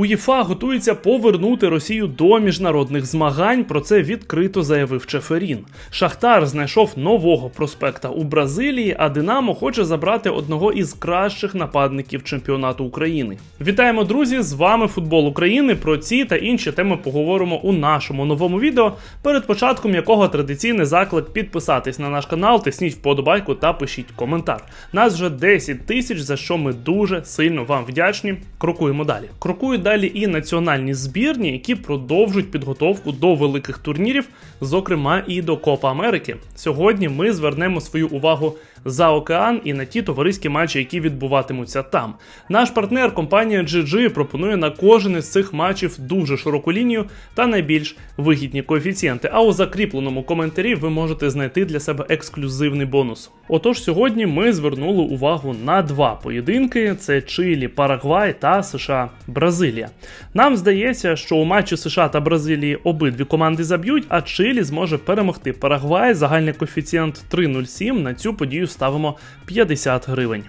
УЄФА готується повернути Росію до міжнародних змагань. Про це відкрито заявив Чеферін. Шахтар знайшов нового проспекта у Бразилії, а Динамо хоче забрати одного із кращих нападників чемпіонату України. Вітаємо, друзі! З вами футбол України. Про ці та інші теми поговоримо у нашому новому відео, перед початком якого традиційний заклик підписатись на наш канал, тисніть вподобайку та пишіть коментар. Нас вже 10 тисяч, за що ми дуже сильно вам вдячні. Крокуємо далі. Крокують далі і національні збірні, які продовжують підготовку до великих турнірів, зокрема і до Копа Америки. Сьогодні ми звернемо свою увагу за океан і на ті товариські матчі, які відбуватимуться там. Наш партнер компанія GG пропонує на кожен із цих матчів дуже широку лінію та найбільш вигідні коефіцієнти. А у закріпленому коментарі ви можете знайти для себе ексклюзивний бонус. Отож, сьогодні ми звернули увагу на два поєдинки: це Чилі, Парагвай та США Бразилія. Нам здається, що у матчі США та Бразилії обидві команди заб'ють, а Чилі зможе перемогти Парагвай. Загальний коефіцієнт 3,07. На цю подію ставимо 50 гривень.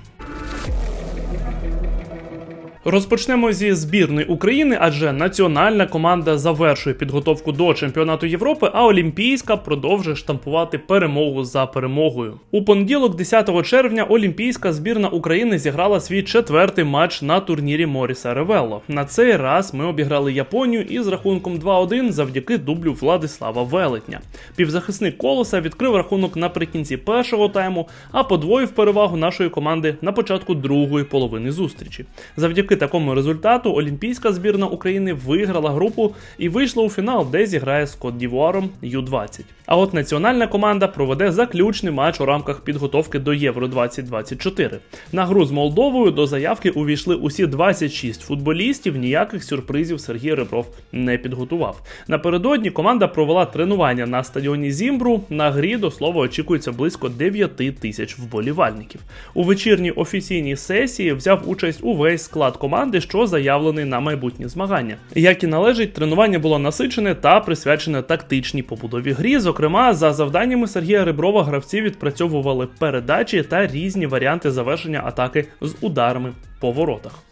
Розпочнемо зі збірної України, адже національна команда завершує підготовку до чемпіонату Європи, а Олімпійська продовжує штампувати перемогу за перемогою. У понеділок, 10 червня, Олімпійська збірна України зіграла свій четвертий матч на турнірі Моріса Ревелло. На цей раз ми обіграли Японію із рахунком 2-1 завдяки дублю Владислава Велетня. Півзахисник колоса відкрив рахунок наприкінці першого тайму, а подвоїв перевагу нашої команди на початку другої половини зустрічі. Завдяки такому результату Олімпійська збірна України виграла групу і вийшла у фінал, де зіграє з Кот Дівуаром Ю-20. А от національна команда проведе заключний матч у рамках підготовки до Євро 2024. На гру з Молдовою до заявки увійшли усі 26 футболістів. Ніяких сюрпризів Сергій Ребров не підготував. Напередодні команда провела тренування на стадіоні Зімбру. На грі до слова очікується близько 9 тисяч вболівальників. У вечірній офіційній сесії взяв участь увесь склад команди, що заявлений на майбутні змагання. Як і належить, тренування було насичене та присвячене тактичній побудові грі. Зокрема, за завданнями Сергія Реброва гравці відпрацьовували передачі та різні варіанти завершення атаки з ударами по воротах.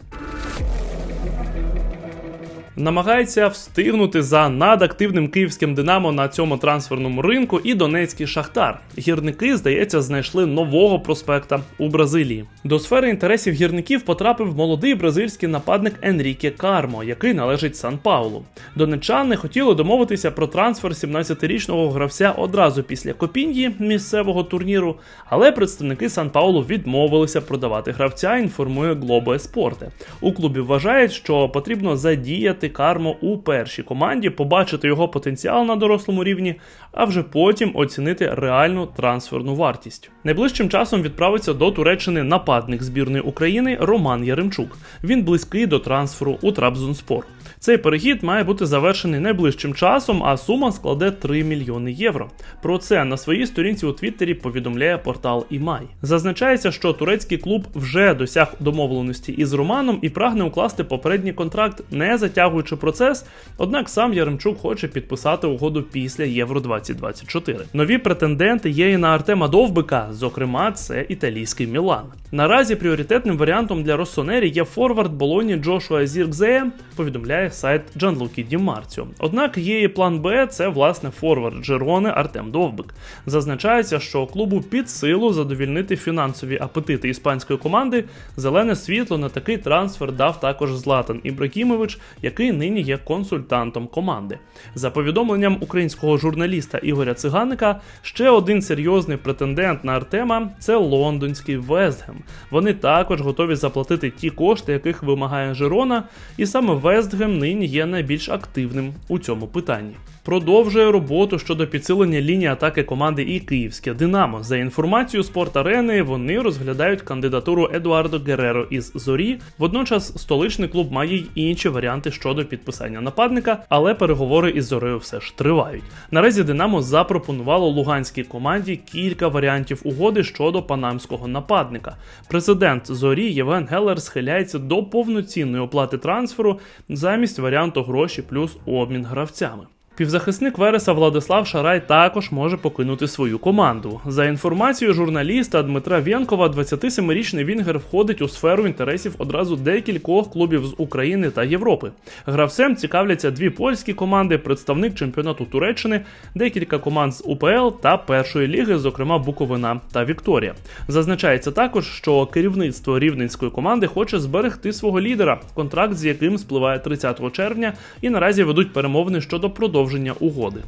Намагається встигнути за надактивним київським Динамо на цьому трансферному ринку і донецький шахтар. Гірники, здається, знайшли нового проспекта у Бразилії. До сфери інтересів гірників потрапив молодий бразильський нападник Енріке Кармо, який належить Сан Паулу. Донечани хотіли домовитися про трансфер 17-річного гравця одразу після Копіньї місцевого турніру, але представники Сан Паулу відмовилися продавати гравця. Інформує Глобо Еспорте. У клубі вважають, що потрібно задіяти Кармо у першій команді, побачити його потенціал на дорослому рівні, а вже потім оцінити реальну трансферну вартість. Найближчим часом відправиться до Туреччини нападник збірної України Роман Яремчук. Він близький до трансферу у Трабзонспор. Цей перехід має бути завершений найближчим часом, а сума складе 3 мільйони євро. Про це на своїй сторінці у Твіттері повідомляє портал Імай. Зазначається, що турецький клуб вже досяг домовленості із Романом і прагне укласти попередній контракт, не затягуючи процес. Однак сам Яремчук хоче підписати угоду після Євро 2024. Нові претенденти є і на Артема Довбика, зокрема, це італійський Мілан. Наразі пріоритетним варіантом для Россонері є форвард Болоні Джошуа Зіркзея, повідомляє сайт Джанлукі Ді Марціо. Однак є і план Б, це власне форвард Джерони Артем Довбик. Зазначається, що клубу під силу задовільнити фінансові апетити іспанської команди. Зелене світло на такий трансфер дав також Златан Ібракімович, який нині є консультантом команди. За повідомленням українського журналіста Ігоря Циганика, ще один серйозний претендент на Артема це лондонський Вестгем. Вони також готові заплатити ті кошти, яких вимагає Жирона, і саме Вестгем нині є найбільш активним у цьому питанні. Продовжує роботу щодо підсилення лінії атаки команди і Київське Динамо. За інформацією спорт арени, вони розглядають кандидатуру Едуардо Гереро із Зорі. Водночас столичний клуб має й інші варіанти щодо підписання нападника, але переговори із Зорею все ж тривають. Наразі Динамо запропонувало луганській команді кілька варіантів угоди щодо панамського нападника. Президент Зорі Євген Геллер схиляється до повноцінної оплати трансферу замість варіанту гроші плюс обмін гравцями. Півзахисник Вереса Владислав Шарай також може покинути свою команду. За інформацією журналіста Дмитра Вєнкова, 27-річний Вінгер входить у сферу інтересів одразу декількох клубів з України та Європи. Гравцем цікавляться дві польські команди, представник чемпіонату Туреччини, декілька команд з УПЛ та першої ліги, зокрема Буковина та Вікторія. Зазначається також, що керівництво рівненської команди хоче зберегти свого лідера, контракт з яким спливає 30 червня, і наразі ведуть перемовини щодо продовження угоди.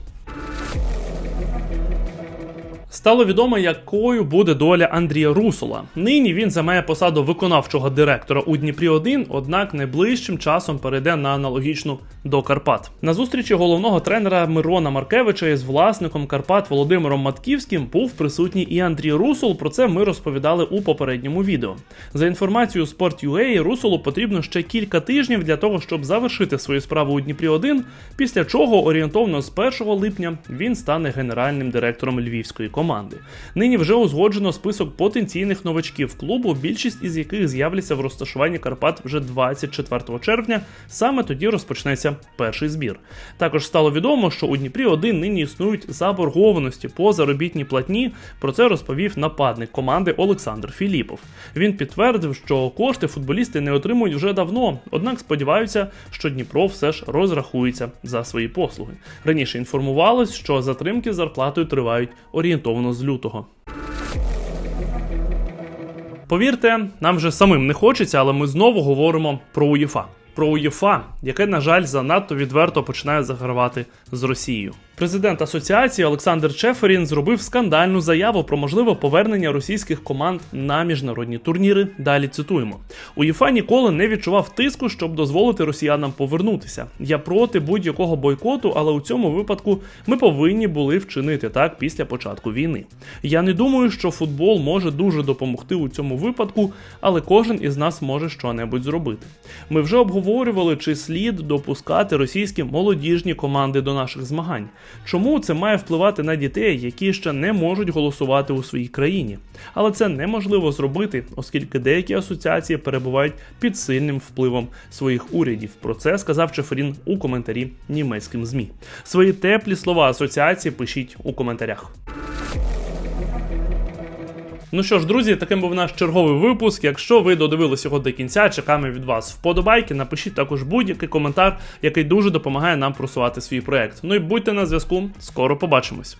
Стало відомо, якою буде доля Андрія Русола. Нині він займає посаду виконавчого директора у Дніпрі 1 однак найближчим часом перейде на аналогічну до Карпат. На зустрічі головного тренера Мирона Маркевича із власником Карпат Володимиром Матківським був присутній і Андрій Русол. Про це ми розповідали у попередньому відео. За інформацією Sport.ua, Русолу потрібно ще кілька тижнів для того, щоб завершити свою справу у Дніпрі 1 після чого орієнтовно з 1 липня він стане генеральним директором львівської команди. Нині вже узгоджено список потенційних новачків клубу, більшість із яких з'являться в розташуванні Карпат вже 24 червня. Саме тоді розпочнеться перший збір. Також стало відомо, що у Дніпрі 1 нині існують заборгованості по заробітній платні. Про це розповів нападник команди Олександр Філіпов. Він підтвердив, що кошти футболісти не отримують вже давно, однак сподіваються, що Дніпро все ж розрахується за свої послуги. Раніше інформувалось, що затримки з зарплатою тривають орієнтовно з лютого. Повірте, нам вже самим не хочеться, але ми знову говоримо про УЄФА. Про УЄФА, яке, на жаль, занадто відверто починає загравати з Росією. Президент асоціації Олександр Чеферін зробив скандальну заяву про можливе повернення російських команд на міжнародні турніри. Далі цитуємо: УЄФА ніколи не відчував тиску, щоб дозволити росіянам повернутися. Я проти будь-якого бойкоту, але у цьому випадку ми повинні були вчинити так після початку війни. Я не думаю, що футбол може дуже допомогти у цьому випадку, але кожен із нас може щонебудь зробити. Ми вже обговорювали, чи слід допускати російські молодіжні команди до наших змагань. Чому це має впливати на дітей, які ще не можуть голосувати у своїй країні? Але це неможливо зробити, оскільки деякі асоціації перебувають під сильним впливом своїх урядів. Про це сказав Чеферін у коментарі німецьким змі. Свої теплі слова асоціації пишіть у коментарях. Ну що ж, друзі, таким був наш черговий випуск. Якщо ви додивились його до кінця, чекаємо від вас вподобайки. Напишіть також будь-який коментар, який дуже допомагає нам просувати свій проект. Ну і будьте на зв'язку, скоро побачимось.